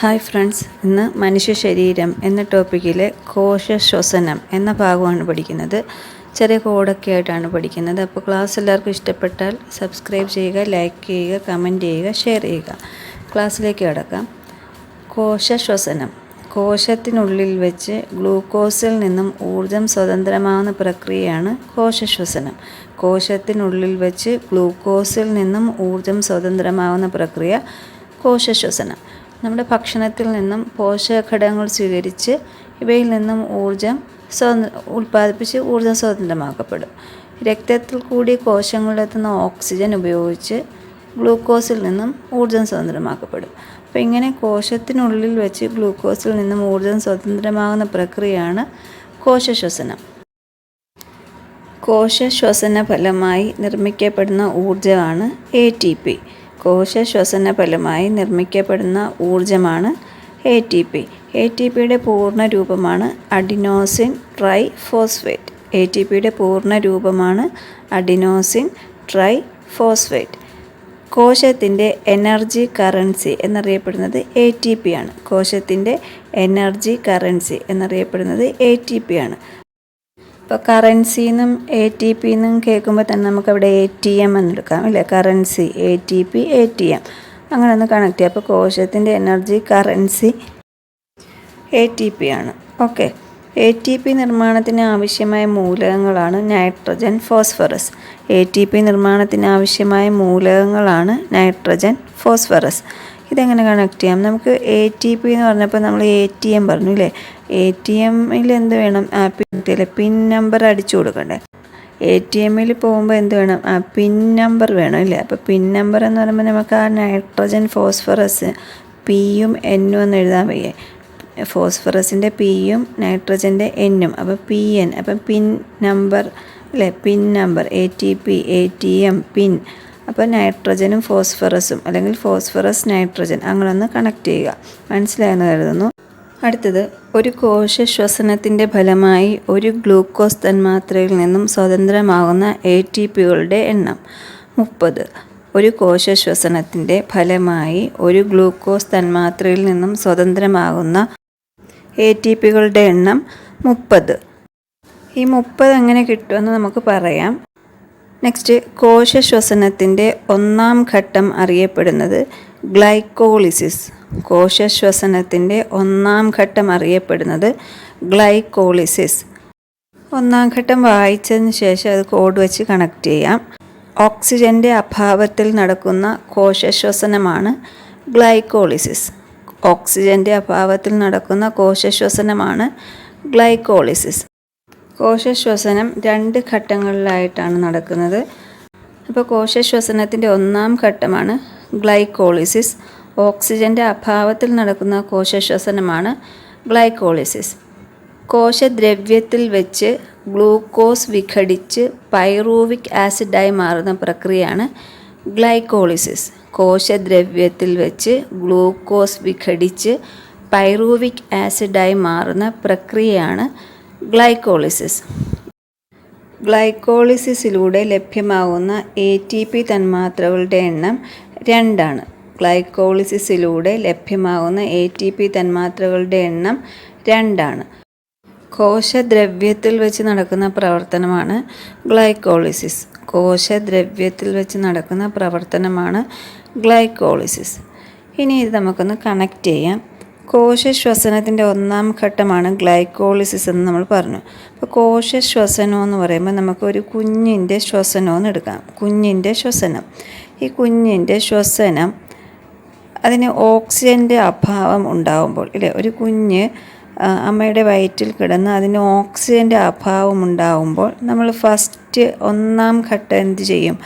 Hi friends ഇന്ന് മനുഷ്യ ശരീരം എന്ന ടോപ്പിക്കിലെ കോശ ശ്വസനം എന്ന ഭാഗമാണ് പഠിക്കുന്നത്. ചെറിയ കോഡൊക്കെ ആയിട്ടാണ് പഠിക്കുന്നത്. അപ്പോൾ ക്ലാസ് എല്ലാവർക്കും ഇഷ്ടപ്പെട്ടാൽ സബ്സ്ക്രൈബ് ചെയ്യുക ലൈക്ക് ചെയ്യുക കമന്റ് ചെയ്യുക ഷെയർ ചെയ്യുക. ക്ലാസ്സിലേക്ക് കിടക്കാം. കോശശ്വസനം. കോശത്തിനുള്ളിൽ വെച്ച് ഗ്ലൂക്കോസിൽ നിന്നും ഊർജം സ്വതന്ത്രമാകുന്ന പ്രക്രിയയാണ് കോശ ശ്വസനം കോശത്തിനുള്ളിൽ വെച്ച് ഗ്ലൂക്കോസിൽ നിന്നും ഊർജം സ്വതന്ത്രമാകുന്ന പ്രക്രിയ കോശശ്വസനം. നമ്മുടെ ഭക്ഷണത്തിൽ നിന്നും പോഷകഘടകങ്ങൾ സ്വീകരിച്ച് ഇവയിൽ നിന്നും ഊർജം സ്വതന്ത്ര ഉൽപ്പാദിപ്പിച്ച് ഊർജം സ്വതന്ത്രമാക്കപ്പെടും. രക്തത്തിൽ കൂടി കോശങ്ങളിലെത്തുന്ന ഓക്സിജൻ ഉപയോഗിച്ച് ഗ്ലൂക്കോസിൽ നിന്നും ഊർജം സ്വതന്ത്രമാക്കപ്പെടും. അപ്പോൾ ഇങ്ങനെ കോശത്തിനുള്ളിൽ വെച്ച് ഗ്ലൂക്കോസിൽ നിന്നും ഊർജം സ്വതന്ത്രമാകുന്ന പ്രക്രിയയാണ് കോശശ്വസനം. കോശശ്വസന ഫലമായി നിർമ്മിക്കപ്പെടുന്ന ഊർജമാണ് എ ടി പി കോശശ്വസന ഫലമായി നിർമ്മിക്കപ്പെടുന്ന ഊർജമാണ് A T P A T പിയുടെ പൂർണ രൂപമാണ് adenosine triphosphate A T പിയുടെ പൂർണ രൂപമാണ് അഡിനോസിൻ ട്രൈ ഫോസ്ഫേറ്റ് കോശത്തിന്റെ എനർജി കറൻസി എന്നറിയപ്പെടുന്നത് എ ടി പി ആണ് കോശത്തിന്റെ എനർജി കറൻസി എന്നറിയപ്പെടുന്നത് എ ടി പി ആണ് ഇപ്പോൾ കറൻസിന്നും എ ടി പി എന്നും കേൾക്കുമ്പോൾ തന്നെ നമുക്കവിടെ എ ടി എം എന്നെടുക്കാം അല്ലേ? Currency A T P A T M അങ്ങനെ ഒന്ന് കണക്ട് ചെയ്യാം. അപ്പോൾ കോശത്തിന്റെ energy currency A T P ആണ്. ഓക്കെ എ ടി പി നിർമ്മാണത്തിന് ആവശ്യമായ മൂലകങ്ങളാണ് nitrogen phosphorus A T P നിർമ്മാണത്തിന് ആവശ്യമായ മൂലകങ്ങളാണ് നൈട്രജൻ ഫോസ്ഫറസ് ഇതെങ്ങനെ കണക്ട് ചെയ്യാം? നമുക്ക് എ ടി പി എന്ന് പറഞ്ഞപ്പോൾ നമ്മൾ എ ടി എം പറഞ്ഞു അല്ലേ എ ടി എമ്മിൽ എന്ത് വേണം? ആ പിൻ പിൻ നമ്പർ അടിച്ചു കൊടുക്കണ്ടേ? എ ടി എമ്മിൽ പോകുമ്പോൾ എന്ത് വേണം? ആ പിൻ നമ്പർ വേണം അല്ലേ അപ്പോൾ പിൻ നമ്പർ എന്ന് പറയുമ്പോൾ നമുക്ക് ആ നൈട്രജൻ ഫോസ്ഫറസ് പിയും എന്നും എന്ന് എഴുതാൻ വയ്യേ. ഫോസ്ഫറസിന്റെ പിയും നൈട്രജന്റെ എന്നും അപ്പോൾ പി എൻ അപ്പം പിൻ നമ്പർ അല്ലേ pin number. A T P A T M pin. അപ്പോൾ നൈട്രജനും ഫോസ്ഫറസും അല്ലെങ്കിൽ ഫോസ്ഫറസ് നൈട്രജൻ അങ്ങനെ ഒന്ന് കണക്ട് ചെയ്യുക. മനസ്സിലായെന്ന് കരുതുന്നു. അടുത്തത് ഒരു കോശ ശ്വസനത്തിന്റെ ഫലമായി ഒരു ഗ്ലൂക്കോസ് തന്മാത്രയിൽ നിന്നും സ്വതന്ത്രമാകുന്ന എ ടി പികളുടെ എണ്ണം. മുപ്പത് ഒരു കോശ ശ്വസനത്തിന്റെ ഫലമായി ഒരു ഗ്ലൂക്കോസ് തന്മാത്രയിൽ നിന്നും സ്വതന്ത്രമാകുന്ന എ ടി പികളുടെ എണ്ണം മുപ്പത്. ഈ മുപ്പത് എങ്ങനെ കിട്ടുമെന്ന് നമുക്ക് പറയാം. നെക്സ്റ്റ് കോശശ്വസനത്തിന്റെ ഒന്നാം ഘട്ടം അറിയപ്പെടുന്നത് ഗ്ലൈക്കോളിസിസ്. കോശശ്വസനത്തിന്റെ ഒന്നാം ഘട്ടം അറിയപ്പെടുന്നത് ഗ്ലൈക്കോളിസിസ്. ഒന്നാം ഘട്ടം വായിച്ചതിന് ശേഷം അത് കോഡ് വെച്ച് കണക്ട് ചെയ്യാം. ഓക്സിജന്റെ അഭാവത്തിൽ നടക്കുന്ന കോശശ്വസനമാണ് ഗ്ലൈക്കോളിസിസ്. ഓക്സിജന്റെ അഭാവത്തിൽ നടക്കുന്ന കോശശ്വസനമാണ് ഗ്ലൈക്കോളിസിസ്. കോശശ്വസനം രണ്ട് ഘട്ടങ്ങളിലായിട്ടാണ് നടക്കുന്നത്. അപ്പോൾ കോശശ്വസനത്തിന്റെ ഒന്നാം ഘട്ടമാണ് ഗ്ലൈക്കോളിസിസ്. ഓക്സിജന്റെ അഭാവത്തിൽ നടക്കുന്ന കോശശ്വസനമാണ് ഗ്ലൈക്കോളിസിസ്. കോശദ്രവ്യത്തിൽ വെച്ച് ഗ്ലൂക്കോസ് വിഘടിച്ച് പൈറൂവിക് ആസിഡായി മാറുന്ന പ്രക്രിയയാണ് ഗ്ലൈക്കോളിസിസ്. കോശദ്രവ്യത്തിൽ വെച്ച് ഗ്ലൂക്കോസ് വിഘടിച്ച് പൈറൂവിക് ആസിഡായി മാറുന്ന പ്രക്രിയയാണ് ഗ്ലൈക്കോളിസിസ്. ഗ്ലൈക്കോളിസിസിലൂടെ ലഭ്യമാകുന്ന എ ടി പി തന്മാത്രകളുടെ എണ്ണം രണ്ടാണ്. ഗ്ലൈക്കോളിസിസിലൂടെ ലഭ്യമാകുന്ന എ ടി പി തന്മാത്രകളുടെ എണ്ണം രണ്ടാണ്. കോശദ്രവ്യത്തിൽ വെച്ച് നടക്കുന്ന പ്രവർത്തനമാണ് ഗ്ലൈക്കോളിസിസ്. കോശദ്രവ്യത്തിൽ വെച്ച് നടക്കുന്ന പ്രവർത്തനമാണ് ഗ്ലൈക്കോളിസിസ്. ഇനി ഇത് നമുക്കൊന്ന് കണക്ട് ചെയ്യാം. കോശശ്വസനത്തിന്റെ ഒന്നാം ഘട്ടമാണ് ഗ്ലൈക്കോളിസിസ് എന്ന് നമ്മൾ പറഞ്ഞു. അപ്പോൾ കോശശ്വസനം എന്ന് പറയുമ്പോൾ നമുക്കൊരു കുഞ്ഞിന്റെ ശ്വസനം എന്ന് എടുക്കാം. കുഞ്ഞിന്റെ ശ്വസനം. ഈ കുഞ്ഞിന്റെ ശ്വസനം അതിന് ഓക്സിജന്റെ അഭാവം ഉണ്ടാകുമ്പോൾ ഇല്ലേ? ഒരു കുഞ്ഞ് അമ്മയുടെ വയറ്റിൽ കിടന്ന് അതിന് ഓക്സിജന്റെ അഭാവം ഉണ്ടാവുമ്പോൾ നമ്മൾ ഫസ്റ്റ് ഒന്നാം ഘട്ടം എന്ത് ചെയ്യും?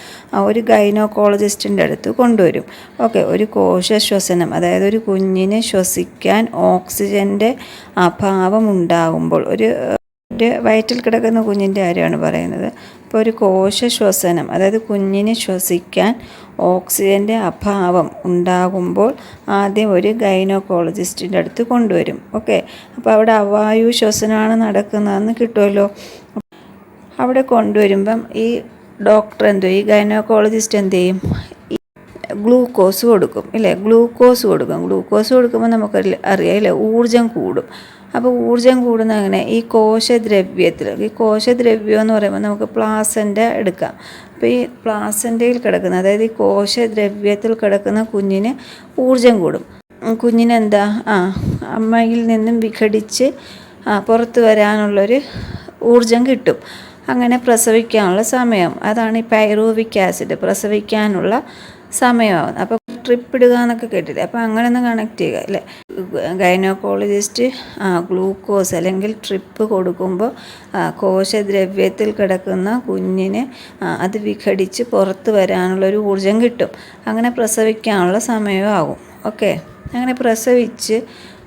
ഒരു ഗൈനോക്കോളജിസ്റ്റിന്റെ അടുത്ത് കൊണ്ടുവരും. ഓക്കെ ഒരു കോശ ശ്വസനം അതായത് ഒരു കുഞ്ഞിനെ ശ്വസിക്കാൻ ഓക്സിജന്റെ അഭാവം ഉണ്ടാകുമ്പോൾ ഒരു ഒരു വയറ്റിൽ കിടക്കുന്ന കുഞ്ഞിന്റെ കാര്യമാണ് പറയുന്നത്. ഇപ്പോൾ ഒരു കോശ ശ്വസനം അതായത് കുഞ്ഞിന് ശ്വസിക്കാൻ ഓക്സിജന്റെ അഭാവം ഉണ്ടാകുമ്പോൾ ആദ്യം ഒരു ഗൈനോക്കോളജിസ്റ്റിന്റെ അടുത്ത് കൊണ്ടുവരും. ഓക്കെ? അപ്പോൾ അവിടെ അവായു ശ്വസനമാണ് നടക്കുന്നതെന്ന് കിട്ടുമല്ലോ? അവിടെ കൊണ്ടുവരുമ്പം ഈ ഡോക്ടർ എന്തോ ഈ ഗൈനോക്കോളജിസ്റ്റ് എന്ത് ചെയ്യും? ഗ്ലൂക്കോസ് കൊടുക്കും ഇല്ലേ? ഗ്ലൂക്കോസ് കൊടുക്കും. ഗ്ലൂക്കോസ് കൊടുക്കുമ്പോൾ നമുക്ക് അറിയാം ഇല്ലേ? ഊർജം കൂടും. അപ്പോൾ ഊർജം കൂടുന്ന അങ്ങനെ ഈ കോശദ്രവ്യത്തിൽ. ഈ കോശദ്രവ്യം എന്ന് പറയുമ്പോൾ നമുക്ക് പ്ലാസന്റ എടുക്കാം. അപ്പോൾ ഈ പ്ലാസന്റയിൽ കിടക്കുന്ന അതായത് ഈ കോശദ്രവ്യത്തിൽ കിടക്കുന്ന കുഞ്ഞിന് ഊർജം കൂടും. കുഞ്ഞിനെന്താ? ആ അമ്മയിൽ നിന്നും വിഘടിച്ച് പുറത്ത് വരാനുള്ളൊരു ഊർജം കിട്ടും. അങ്ങനെ പ്രസവിക്കാനുള്ള സമയം. അതാണ് ഈ പൈറൂവിക് ആസിഡ് പ്രസവിക്കാനുള്ള സമയമാവുന്നത്. അപ്പോൾ ട്രിപ്പ് ഇടുക എന്നൊക്കെ കേട്ടില്ലേ? അപ്പോൾ അങ്ങനെ ഒന്ന് കണക്ട് ചെയ്യുക അല്ലേ? ഗൈനോക്കോളജിസ്റ്റ് ഗ്ലൂക്കോസ് അല്ലെങ്കിൽ ട്രിപ്പ് കൊടുക്കുമ്പോൾ കോശദ്രവ്യത്തിൽ കിടക്കുന്ന കുഞ്ഞിന് അത് വിഘടിച്ച് പുറത്ത് വരാനുള്ള ഒരു ഊർജം കിട്ടും. അങ്ങനെ പ്രസവിക്കാനുള്ള സമയമാകും ഓക്കെ? അങ്ങനെ പ്രസവിച്ച്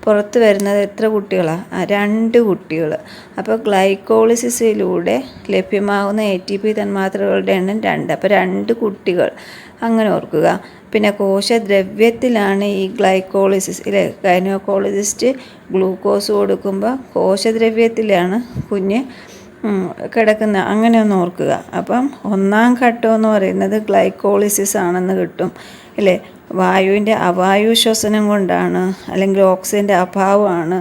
പുറത്ത് വരുന്നത് എത്ര കുട്ടികളാണ് രണ്ട് കുട്ടികൾ അപ്പോൾ ഗ്ലൈക്കോളിസിസിലൂടെ ലഭ്യമാകുന്ന എ ടി പി തന്മാത്രകളുടെ എണ്ണം രണ്ട്. അപ്പോൾ രണ്ട് കുട്ടികൾ. അങ്ങനെ ഓർക്കുക. പിന്നെ കോശദ്രവ്യത്തിലാണ് ഈ ഗ്ലൈക്കോളിസിസ് ഇല്ലേ ഗൈനോക്കോളജിസ്റ്റ് ഗ്ലൂക്കോസ് കൊടുക്കുമ്പോൾ കോശദ്രവ്യത്തിലാണ് കുഞ്ഞ് കിടക്കുന്ന അങ്ങനെ ഒന്ന് ഓർക്കുക. അപ്പം ഒന്നാം ഘട്ടം എന്ന് പറയുന്നത് ഗ്ലൈക്കോളിസിസ് ആണെന്ന് കിട്ടും അല്ലേ വായുവിന്റെ അവായു ശ്വസനം കൊണ്ടാണ് അല്ലെങ്കിൽ ഓക്സിജന്റെ അഭാവമാണ്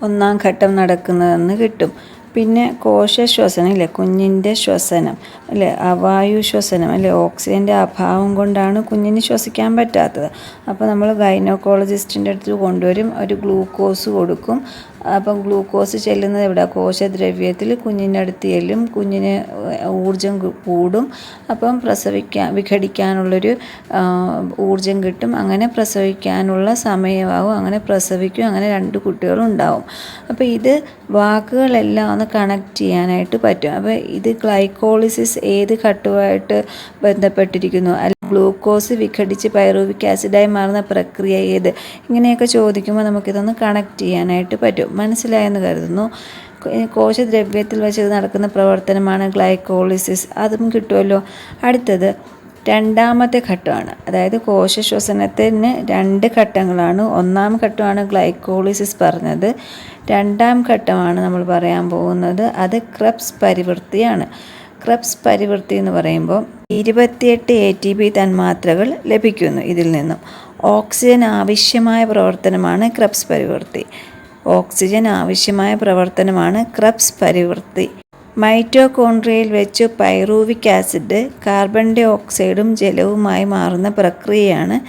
ഒന്നാം ഘട്ടം നടക്കുന്നതെന്ന് കിട്ടും. പിന്നെ കോശശ്വസനം അല്ലേ കുഞ്ഞിന്റെ ശ്വസനം അല്ലേ? അവായു ശ്വസനം അല്ലേ? ഓക്സിജന്റെ അഭാവം കൊണ്ടാണ് കുഞ്ഞിന് ശ്വസിക്കാൻ പറ്റാത്തത്. അപ്പോൾ നമ്മൾ ഗൈനോക്കോളജിസ്റ്റിന്റെ അടുത്ത് കൊണ്ടുവരും. ഒരു ഗ്ലൂക്കോസ് കൊടുക്കും. അപ്പം ഗ്ലൂക്കോസ് ചെല്ലുന്നത് എവിടെ? കോശദ്രവ്യത്തിൽ കുഞ്ഞിന്റെ അടുത്ത് ചെല്ലും. കുഞ്ഞിന് ഊർജം കൂടും. അപ്പം പ്രസവിക്കാൻ വിഘടിക്കാനുള്ളൊരു ഊർജം കിട്ടും. അങ്ങനെ പ്രസവിക്കാനുള്ള സമയമാകും അങ്ങനെ പ്രസവിക്കും. അങ്ങനെ രണ്ട് കുട്ടികളും ഉണ്ടാവും. അപ്പോൾ ഇത് വാക്കുകളെല്ലാം ഒന്ന് കണക്ട് ചെയ്യാനായിട്ട് പറ്റും. അപ്പോൾ ഇത് ഗ്ലൈക്കോളിസിസ് ഏത് ഘട്ടവുമായിട്ട് ബന്ധപ്പെട്ടിരിക്കുന്നു? ഗ്ലൂക്കോസ് വിഘടിച്ച് പൈറൂവിക് ആസിഡായി മാറുന്ന പ്രക്രിയ ഏത്? ഇങ്ങനെയൊക്കെ ചോദിക്കുമ്പോൾ നമുക്കിതൊന്ന് കണക്ട് ചെയ്യാനായിട്ട് പറ്റും. മനസ്സിലായെന്ന് കരുതുന്നു. കോശദ്രവ്യത്തിൽ വെച്ച് നടക്കുന്ന പ്രവർത്തനമാണ് ഗ്ലൈക്കോളിസിസ്. അതും കിട്ടുമല്ലോ അടുത്തത് രണ്ടാമത്തെ ഘട്ടമാണ്. അതായത് കോശ ശ്വസനത്തിന് രണ്ട് ഘട്ടങ്ങളാണ്. ഒന്നാം ഘട്ടമാണ് ഗ്ലൈക്കോളിസിസ് പറഞ്ഞത്. രണ്ടാം ഘട്ടമാണ് നമ്മൾ പറയാൻ പോകുന്നത്. അത് ക്രബ്സ് പരിവൃത്തിയാണ്. ക്രബ്സ് പരിവൃത്തി എന്ന് പറയുമ്പോൾ ഇരുപത്തിയെട്ട് എ ടി പി തന്മാത്രകൾ ലഭിക്കുന്നു ഇതിൽ നിന്നും. ഓക്സിജൻ ആവശ്യമായ പ്രവർത്തനമാണ് ക്രബ്സ് പരിവൃത്തി. ഓക്സിജൻ ആവശ്യമായ പ്രവർത്തനമാണ് ക്രബ്സ് പരിവൃത്തി. മൈറ്റോകോൺട്രിയയിൽ വെച്ച് പൈറൂവിക് ആസിഡ് കാർബൺ ഡൈ ഓക്സൈഡും ജലവുമായി മാറുന്ന പ്രക്രിയയാണ്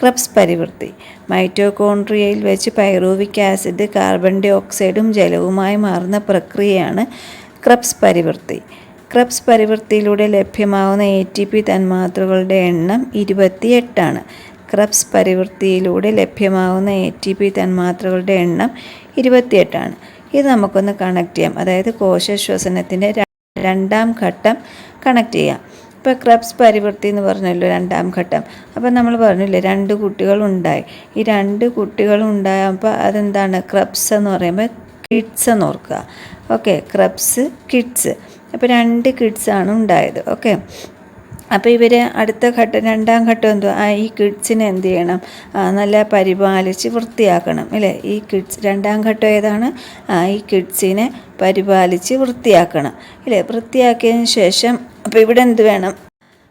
ക്രബ്സ് പരിവൃത്തി. മൈറ്റോകോൺട്രിയയിൽ വെച്ച് പൈറൂവിക് ആസിഡ് കാർബൺ ഡൈ ഓക്സൈഡും ജലവുമായി മാറുന്ന പ്രക്രിയയാണ് ക്രബ്സ് പരിവൃത്തി. ക്രബ്സ് പരിവൃത്തിയിലൂടെ ലഭ്യമാവുന്ന എ ടി പി തന്മാത്രകളുടെ എണ്ണം ഇരുപത്തിയെട്ടാണ്. ക്രബ്സ് പരിവൃത്തിയിലൂടെ ലഭ്യമാകുന്ന എ ടി പി തന്മാത്രകളുടെ എണ്ണം ഇരുപത്തിയെട്ടാണ്. ഇത് നമുക്കൊന്ന് കണക്ട് ചെയ്യാം. അതായത് കോശശ്വസനത്തിന്റെ രണ്ടാം ഘട്ടം കണക്ട് ചെയ്യാം. ഇപ്പോൾ ക്രബ്സ് പരിവൃത്തി എന്ന് പറഞ്ഞല്ലോ രണ്ടാം ഘട്ടം. അപ്പം നമ്മൾ പറഞ്ഞില്ലേ രണ്ട് കുട്ടികളുണ്ടായി ഈ രണ്ട് കുട്ടികളുണ്ടായപ്പോൾ അതെന്താണ്? ക്രബ്സ് എന്ന് പറയുമ്പോൾ കിഡ്സ് എന്ന് ഓർക്കുക. Okay Krebs kids. അപ്പോൾ രണ്ട് കിഡ്സാണ് ഉണ്ടായത്. ഓക്കെ. അപ്പോൾ ഇവർ അടുത്ത ഘട്ടം രണ്ടാം ഘട്ടം എന്തോ ഈ കിഡ്സിനെ എന്ത് ചെയ്യണം? നല്ല പരിപാലിച്ച് വൃത്തിയാക്കണം അല്ലേ? ഈ കിഡ്സ് രണ്ടാം ഘട്ടം ഏതാണ്? ഈ കിഡ്സിനെ പരിപാലിച്ച് വൃത്തിയാക്കണം ഇല്ലേ വൃത്തിയാക്കിയതിന് ശേഷം അപ്പോൾ ഇവിടെ എന്ത് വേണം?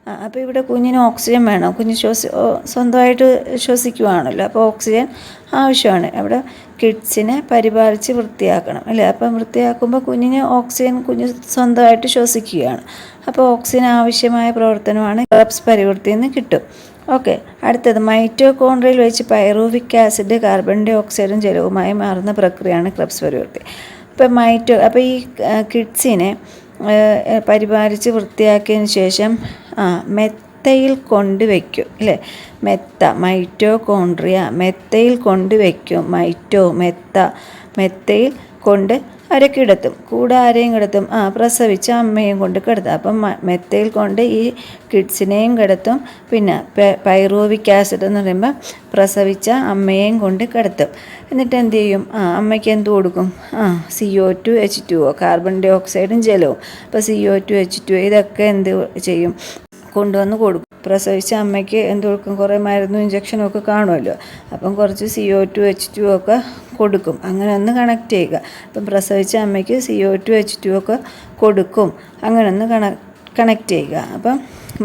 അപ്പോൾ ഇവിടെ കുഞ്ഞിന് ഓക്സിജൻ വേണം. കുഞ്ഞ് ശ്വസി സ്വന്തമായിട്ട് ശ്വസിക്കുവാണല്ലോ. അപ്പോൾ ഓക്സിജൻ ആവശ്യമാണ്. അവിടെ കിഡ്സിനെ പരിപാലിച്ച് വൃത്തിയാക്കണം അല്ലേ? അപ്പം വൃത്തിയാക്കുമ്പോൾ കുഞ്ഞിന് ഓക്സിജൻ കുഞ്ഞ് സ്വന്തമായിട്ട് ശ്വസിക്കുകയാണ്. അപ്പോൾ ഓക്സിജൻ ആവശ്യമായ പ്രവർത്തനമാണ് ക്ലബ്സ് പരിവൃത്തി എന്ന് കിട്ടും. ഓക്കെ അടുത്തത് മൈറ്റോകോൺഡ്രയിൽ വെച്ച് പൈറൂവിക് ആസിഡ് കാർബൺ ഡൈ ഓക്സൈഡും ജലവുമായി മാറുന്ന പ്രക്രിയയാണ് ക്ലബ്സ് പരിവൃത്തി. അപ്പോൾ മൈറ്റോ അപ്പോൾ ഈ കിഡ്സിനെ പരിപാലിച്ച് വൃത്തിയാക്കിയതിന് ശേഷം ആ മെത്തയിൽ കൊണ്ടുവയ്ക്കും അല്ലേ മെത്ത മൈറ്റോകോൺട്രിയ മെത്തയിൽ കൊണ്ടുവയ്ക്കും മൈറ്റോ മെത്ത മെത്തയിൽ കൊണ്ട് അവരെ കിടത്തും കൂടെ ആരെയും കിടത്തും. ആ പ്രസവിച്ച അമ്മയും കൊണ്ട് കിടത്തും. അപ്പം മെത്തയിൽ കൊണ്ട് ഈ കിഡ്സിനെയും കിടത്തും. പിന്നെ പൈറോവിക് ആസിഡ് എന്ന് പറയുമ്പോൾ പ്രസവിച്ച അമ്മയെയും കൊണ്ട് കിടത്തും. എന്നിട്ട് എന്ത് ചെയ്യും? ആ അമ്മയ്ക്ക് എന്ത് കൊടുക്കും? ആ C O two H two O carbon ഡൈ ഓക്സൈഡും ജലവും. അപ്പോൾ C O two H two ഇതൊക്കെ എന്ത് ചെയ്യും? കൊണ്ടുവന്ന് കൊടുക്കും. പ്രസവിച്ച അമ്മയ്ക്ക് എന്ത് കൊടുക്കും കുറേ മരുന്നും ഇഞ്ചക്ഷനും ഒക്കെ കാണുമല്ലോ. അപ്പം കുറച്ച് C O two H two ഒക്കെ കൊടുക്കും. അങ്ങനെ ഒന്ന് കണക്ട് ചെയ്യുക. അപ്പം പ്രസവിച്ച അമ്മയ്ക്ക് C O two H two ഒക്കെ കൊടുക്കും. അങ്ങനെ ഒന്ന് കണ കണക്ട് ചെയ്യുക. അപ്പം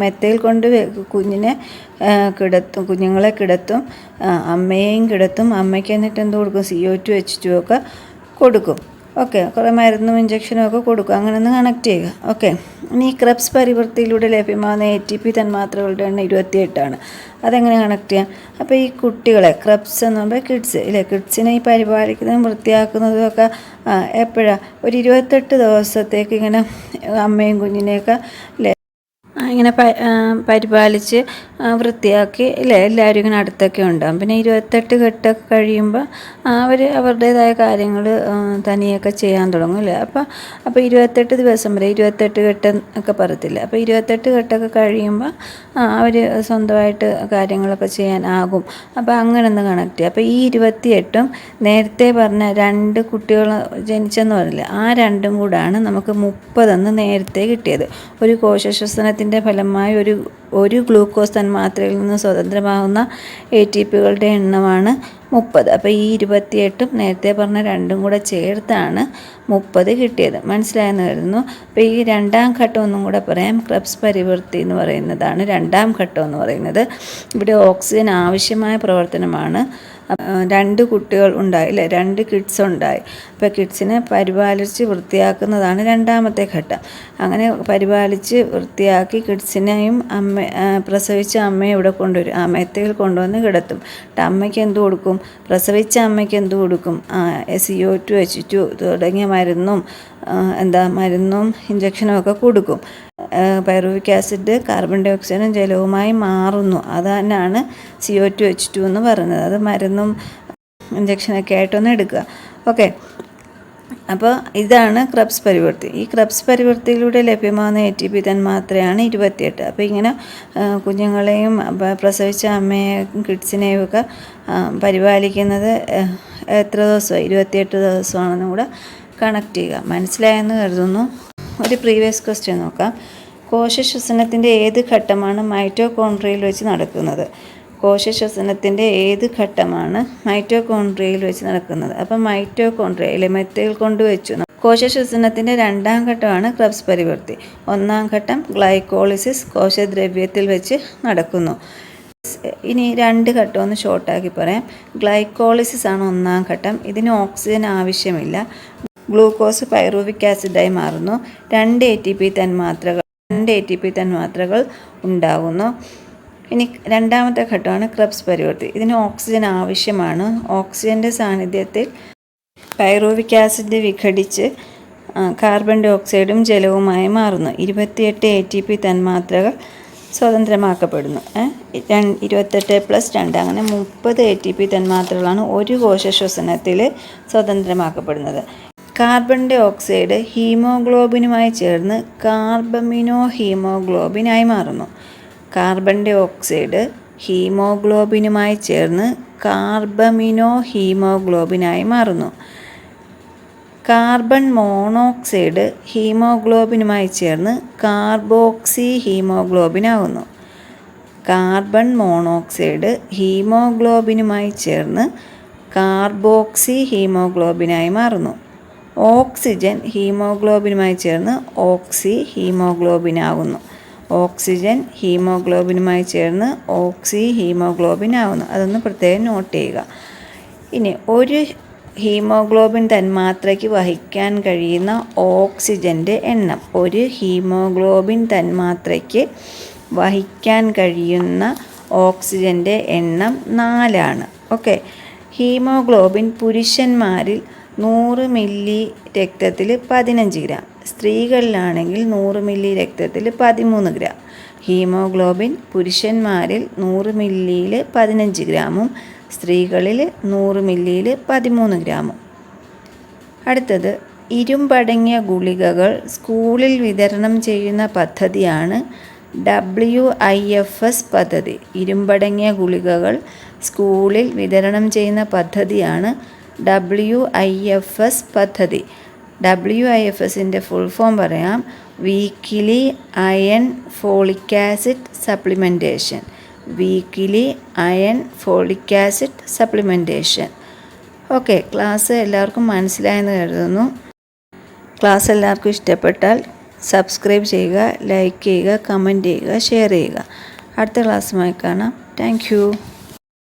മെത്തയിൽ കൊണ്ട് കുഞ്ഞിനെ കിടത്തും കുഞ്ഞുങ്ങളെ കിടത്തും അമ്മയെയും കിടത്തും. അമ്മയ്ക്ക് എന്നിട്ട് എന്ത് കൊടുക്കും? C O two H two ഒക്കെ കൊടുക്കും. ഓക്കെ കുറേ മരുന്നും ഇഞ്ചക്ഷനും ഒക്കെ കൊടുക്കും അങ്ങനെ ഒന്ന് കണക്ട് ചെയ്യുക. ഓക്കെ ഇനി ഈ ക്രബ്സ് പരിവൃത്തിയിലൂടെ ലഭ്യമാകുന്ന എ ടി പി തന്മാത്രകളുടെ എണ്ണം ഇരുപത്തിയെട്ടാണ്. അതെങ്ങനെ കണക്ട് ചെയ്യാം? അപ്പോൾ ഈ കുട്ടികളെ ക്രബ്സ് എന്ന് പറയുമ്പോൾ കിഡ്സ് ഇല്ലേ? കിഡ്സിനെ ഈ പരിപാലിക്കുന്നതും വൃത്തിയാക്കുന്നതും ഒക്കെ എപ്പോഴാണ് ഒരു ഇരുപത്തെട്ട് ദിവസത്തേക്ക് ഇങ്ങനെ അമ്മയും കുഞ്ഞിനെയൊക്കെ ഇങ്ങനെ പരിപാലിച്ച് വൃത്തിയാക്കി അല്ലേ എല്ലാവരും ഇങ്ങനെ അടുത്തൊക്കെ ഉണ്ടാകും പിന്നെ ഇരുപത്തെട്ട് കെട്ടൊക്കെ കഴിയുമ്പോൾ അവർ അവരുടേതായ കാര്യങ്ങൾ തനിയൊക്കെ ചെയ്യാൻ തുടങ്ങും അല്ലേ അപ്പോൾ അപ്പോൾ ഇരുപത്തെട്ട് ദിവസം വരെ ഇരുപത്തെട്ട് കെട്ട് ഒക്കെ പറയത്തില്ല? അപ്പോൾ ഇരുപത്തെട്ട് കെട്ടൊക്കെ കഴിയുമ്പോൾ അവർ സ്വന്തമായിട്ട് കാര്യങ്ങളൊക്കെ ചെയ്യാനാകും അപ്പോൾ അങ്ങനെ ഒന്ന് കണക്ട് ചെയ്യുക. അപ്പോൾ ഈ ഇരുപത്തിയെട്ടും നേരത്തെ പറഞ്ഞ രണ്ട് കുട്ടികൾ ജനിച്ചെന്ന് പറഞ്ഞില്ല? ആ രണ്ടും കൂടാണ് നമുക്ക് മുപ്പതെന്ന് നേരത്തെ കിട്ടിയത്. ഒരു കോശശ്വസനത്തിന്റെ ഫലമായി ഒരു ഒരു ഗ്ലൂക്കോസ് തന്മാത്രയിൽ നിന്ന് സ്വതന്ത്രമാകുന്ന എ ടി പികളുടെ എണ്ണമാണ് മുപ്പത്. അപ്പോൾ ഈ ഇരുപത്തിയെട്ടും നേരത്തെ പറഞ്ഞ രണ്ടും കൂടെ ചേർത്താണ് മുപ്പത് കിട്ടിയത്. മനസ്സിലായെന്ന് കരുതുന്നു അപ്പോൾ ഈ രണ്ടാം ഘട്ടം ഒന്നും കൂടെ പറയാം. ക്രബ്സ് പരിവൃത്തി എന്ന് പറയുന്നതാണ് രണ്ടാം ഘട്ടം എന്ന് പറയുന്നത്. ഇവിടെ ഓക്സിജൻ ആവശ്യമായ പ്രവർത്തനമാണ്. രണ്ട് കുട്ടികൾ ഉണ്ടായി അല്ലേ? രണ്ട് കിഡ്സ് ഉണ്ടായി. അപ്പോൾ കിഡ്സിനെ പരിപാലിച്ച് വൃത്തിയാക്കുന്നതാണ് രണ്ടാമത്തെ ഘട്ടം. അങ്ങനെ പരിപാലിച്ച് വൃത്തിയാക്കി കിഡ്സിനെയും അമ്മ പ്രസവിച്ച അമ്മയെ ഇവിടെ കൊണ്ടുവരും. ആ മെത്തയിൽ കൊണ്ടുവന്ന് കിടത്തും. അമ്മയ്ക്ക് എന്ത് കൊടുക്കും? പ്രസവിച്ച അമ്മയ്ക്ക് എന്ത് കൊടുക്കും? C O two H two തുടങ്ങിയ മരുന്നും എന്താ മരുന്നും ഇഞ്ചക്ഷനും ഒക്കെ കൊടുക്കും. പൈറുവിക് ആസിഡ് കാർബൺ ഡൈ ഓക്സൈഡും ജലവുമായി മാറുന്നു. അത് തന്നെയാണ് C O two H two എന്ന് പറയുന്നത്. അത് മരുന്നും ഇഞ്ചക്ഷനൊക്കെ ആയിട്ടൊന്ന് എടുക്കുക. ഓക്കെ അപ്പോൾ ഇതാണ് ക്രബ്സ് പരിവർത്തി. ഈ ക്രബ്സ് പരിവർത്തിയിലൂടെ ലഭ്യമാകുന്ന എ ടി പി തന്മാത്രയാണ് ഇരുപത്തിയെട്ട്. അപ്പോൾ ഇങ്ങനെ കുഞ്ഞുങ്ങളെയും പ്രസവിച്ച അമ്മയെയും കിഡ്സിനെയും ഒക്കെ പരിപാലിക്കുന്നത് എത്ര ദിവസമാണ് ഇരുപത്തിയെട്ട് ദിവസമാണെന്നും കൂടെ കണക്ട് ചെയ്യുക. മനസ്സിലായെന്ന് കരുതുന്നു. ഒരു പ്രീവിയസ് ക്വസ്റ്റ്യൻ നോക്കാം. കോശശ്വസനത്തിന്റെ ഏത് ഘട്ടമാണ് മൈറ്റോകോൺട്രിയയിൽ വെച്ച് നടക്കുന്നത്? കോശശ്വസനത്തിന്റെ ഏത് ഘട്ടമാണ് മൈറ്റോകോൺട്രിയയിൽ വെച്ച് നടക്കുന്നത്? അപ്പം മൈറ്റോകോൺട്രിയ മെത്തയിൽ കൊണ്ട് വെച്ചു. കോശശ്വസനത്തിന്റെ രണ്ടാം ഘട്ടമാണ് ക്രബ്സ് പരിവർത്തി. ഒന്നാം ഘട്ടം ഗ്ലൈക്കോളിസിസ് കോശദ്രവ്യത്തിൽ വെച്ച് നടക്കുന്നു. ഇനി രണ്ട് ഘട്ടം ഒന്ന് ഷോർട്ടാക്കി പറയാം. ഗ്ലൈക്കോളിസിസ് ആണ് ഒന്നാം ഘട്ടം. ഇതിന് ഓക്സിജൻ ആവശ്യമില്ല. ഗ്ലൂക്കോസ് പൈറൂവിക് ആസിഡായി മാറുന്നു. രണ്ട് എ ടി പി തന്മാത്രകൾ രണ്ട് എ ടി പി തന്മാത്രകൾ ഉണ്ടാകുന്നു ഇനി രണ്ടാമത്തെ ഘട്ടമാണ് ക്രബ്സ് പരിവർത്തി. ഇതിന് ഓക്സിജൻ ആവശ്യമാണ്. ഓക്സിജന്റെ സാന്നിധ്യത്തിൽ പൈറൂവിക് ആസിഡ് വിഘടിച്ച് കാർബൺ ഡൈ ഓക്സൈഡും ജലവുമായി മാറുന്നു. ഇരുപത്തിയെട്ട് എ ടി പി തന്മാത്രകൾ സ്വതന്ത്രമാക്കപ്പെടുന്നു. ഇരുപത്തെട്ട് പ്ലസ് രണ്ട് അങ്ങനെ മുപ്പത് എ ടി പി തന്മാത്രകളാണ് ഒരു കോശ ശ്വസനത്തിൽ സ്വതന്ത്രമാക്കപ്പെടുന്നത്. കാർബൺ ഡൈ ഓക്സൈഡ് ഹീമോഗ്ലോബിനുമായി ചേർന്ന് കാർബമിനോ ഹീമോഗ്ലോബിനായി മാറുന്നു. കാർബൺ ഡൈ ഓക്സൈഡ് ഹീമോഗ്ലോബിനുമായി ചേർന്ന് കാർബമിനോ ഹീമോഗ്ലോബിനായി മാറുന്നു. കാർബൺ മോണോക്സൈഡ് ഹീമോഗ്ലോബിനുമായി ചേർന്ന് കാർബോക്സി ഹീമോഗ്ലോബിനാകുന്നു കാർബൺ മോണോക്സൈഡ് ഹീമോഗ്ലോബിനുമായി ചേർന്ന് കാർബോക്സി ഹീമോഗ്ലോബിനായി മാറുന്നു. ഓക്സിജൻ ഹീമോഗ്ലോബിനുമായി ചേർന്ന് ഓക്സി ഹീമോഗ്ലോബിൻ ഹീമോഗ്ലോബിനാകുന്നു. ഓക്സിജൻ ഹീമോഗ്ലോബിനുമായി ചേർന്ന് ഓക്സി ഹീമോഗ്ലോബിൻ ഹീമോഗ്ലോബിനാകുന്നു. അതൊന്ന് പ്രത്യേകം നോട്ട് ചെയ്യുക. ഇനി ഒരു ഹീമോഗ്ലോബിൻ തന്മാത്രയ്ക്ക് വഹിക്കാൻ കഴിയുന്ന ഓക്സിജന്റെ എണ്ണം. ഒരു ഹീമോഗ്ലോബിൻ തന്മാത്രയ്ക്ക് വഹിക്കാൻ കഴിയുന്ന ഓക്സിജന്റെ എണ്ണം നാലാണ്. ഓക്കെ. ഹീമോഗ്ലോബിൻ പുരുഷന്മാരിൽ നൂറ് മില്ലി രക്തത്തിൽ പതിനഞ്ച് ഗ്രാം. സ്ത്രീകളിലാണെങ്കിൽ നൂറ് മില്ലി രക്തത്തിൽ പതിമൂന്ന് ഗ്രാം. ഹീമോഗ്ലോബിൻ പുരുഷന്മാരിൽ നൂറ് മില്ലിയിൽ പതിനഞ്ച് ഗ്രാമും സ്ത്രീകളിൽ നൂറ് മില്ലിയിൽ പതിമൂന്ന് ഗ്രാമും. അടുത്തത് ഇരുമ്പടങ്ങിയ ഗുളികകൾ സ്കൂളിൽ വിതരണം ചെയ്യുന്ന പദ്ധതിയാണ് ഡബ്ല്യു ഐ എഫ് എസ് പദ്ധതി. ഇരുമ്പടങ്ങിയ ഗുളികകൾ സ്കൂളിൽ വിതരണം ചെയ്യുന്ന പദ്ധതിയാണ് ഡബ്ല്യു ഐ എഫ് എസ് പദ്ധതി. ഡബ്ല്യു ഐ എഫ് എസിന്റെ ഫുൾ ഫോം പറയാം. Weekly iron folic acid supplementation weekly iron folic acid supplementation okay class എല്ലാവർക്കും മനസ്സിലായെന്ന് കരുതുന്നു. ക്ലാസ് എല്ലാവർക്കും ഇഷ്ടപ്പെട്ടാൽ സബ്സ്ക്രൈബ് ചെയ്യുക ലൈക്ക് ചെയ്യുക കമന്റ് ചെയ്യുക ഷെയർ ചെയ്യുക. അടുത്ത ക്ലാസ്സുമായി കാണാം. താങ്ക്